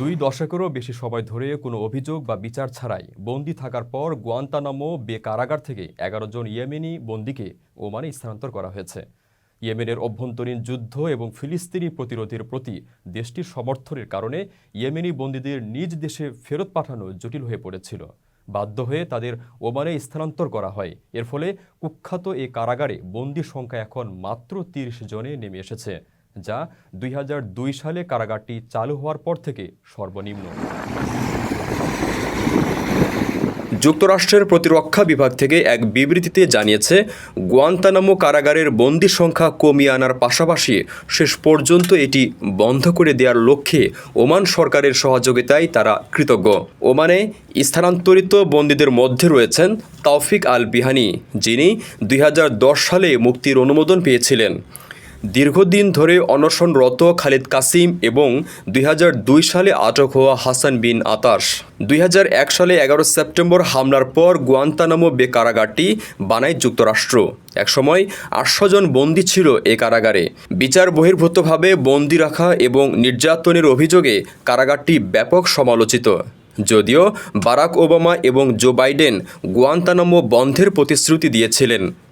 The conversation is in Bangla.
দুই দশকেরও বেশি সময় ধরে কোনো অভিযোগ বা বিচার ছাড়াই বন্দি থাকার পর গুয়ান্তানামো বে কারাগার থেকে এগারো জন ইয়েমেনি বন্দিকে ওমানে স্থানান্তর করা হয়েছে। ইয়েমেনের অভ্যন্তরীণ যুদ্ধ এবং ফিলিস্তিনি প্রতিরোধের প্রতি দেশটির সমর্থনের কারণে ইয়েমেনি বন্দীদের নিজ দেশে ফেরত পাঠানো জটিল হয়ে পড়েছিল। বাধ্য হয়ে তাদের ওমানে স্থানান্তর করা হয়। এর ফলে কুখ্যাত এই কারাগারে বন্দির সংখ্যা এখন মাত্র তিরিশ জনে নেমে এসেছে। যা দুই হাজার দুই সালে কারাগারটি চালু হওয়ার পর থেকে সর্বনিম্ন। যুক্তরাষ্ট্রের প্রতিরক্ষা বিভাগ থেকে এক বিবৃতিতে জানিয়েছে, গুয়ান্তানামো কারাগারের বন্দি সংখ্যা কমিয়ে আনার পাশাপাশি শেষ পর্যন্ত এটি বন্ধ করে দেওয়ার লক্ষ্যে ওমান সরকারের সহযোগিতায় তারা কৃতজ্ঞ। ওমানে স্থানান্তরিত বন্দীদের মধ্যে রয়েছেন তৌফিক আল বিহানি যিনি দুই হাজার দশ সালে মুক্তির অনুমোদন পেয়েছিলেন। দীর্ঘদিন ধরে অনশনরত খালিদ কাসিম এবং দুই হাজার দুই সালে আটক হওয়া হাসান বিন আতাস দুই সালে এগারো সেপ্টেম্বর হামলার পর গুয়ান্তানামো বে কারাগারটি বানায় যুক্তরাষ্ট্র। একসময় আটশো জন বন্দী ছিল এ কারাগারে। বিচার বহির্ভূতভাবে বন্দি রাখা এবং নির্যাতনের অভিযোগে কারাগারটি ব্যাপক সমালোচিত। যদিও বারাক ওবামা এবং জো বাইডেন গুয়ান্তানামো বন্ধের প্রতিশ্রুতি দিয়েছিলেন।